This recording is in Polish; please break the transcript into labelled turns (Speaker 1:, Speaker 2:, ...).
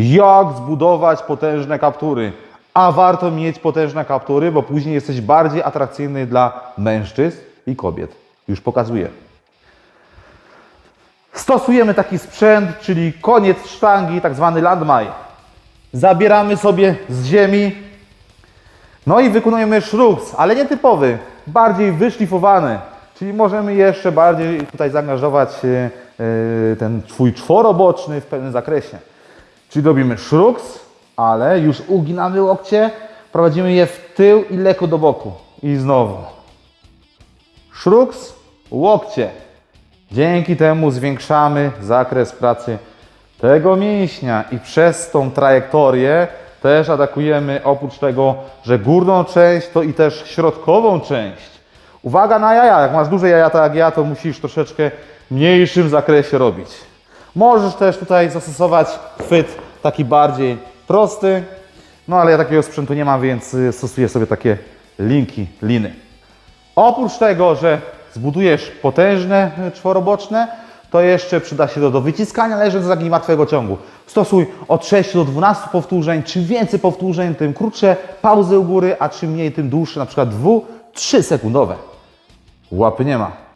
Speaker 1: jak zbudować potężne kaptury. A warto mieć potężne kaptury, bo później jesteś bardziej atrakcyjny dla mężczyzn i kobiet. Już pokazuję. Stosujemy taki sprzęt, czyli koniec sztangi, tak zwany landmaj. Zabieramy sobie z ziemi, no i wykonujemy szruks, ale nie typowy, bardziej wyszlifowany. Czyli możemy jeszcze bardziej tutaj zaangażować e, e, ten twój czworoboczny w pewnym zakresie. Czyli robimy szruks, ale już uginamy łokcie, prowadzimy je w tył i lekko do boku. I znowu. Szruks, łokcie. Dzięki temu zwiększamy zakres pracy tego mięśnia i przez tą trajektorię też atakujemy oprócz tego, że górną część, to i też środkową część. Uwaga na jaja, jak masz duże jaja tak jak ja, to musisz troszeczkę mniejszym zakresie robić. Możesz też tutaj zastosować chwyt taki bardziej prosty, no ale ja takiego sprzętu nie mam, więc y, stosuję sobie takie linki, liny. Oprócz tego, że zbudujesz potężne y, czworoboczne, to jeszcze przyda się to do wyciskania leżąc z nogi martwego ciągu. Stosuj od 6 do 12 powtórzeń. Czym więcej powtórzeń, tym krótsze pauzy u góry, a czym mniej, tym dłuższe, na przykład 2-3 sekundowe. Łapy nie ma.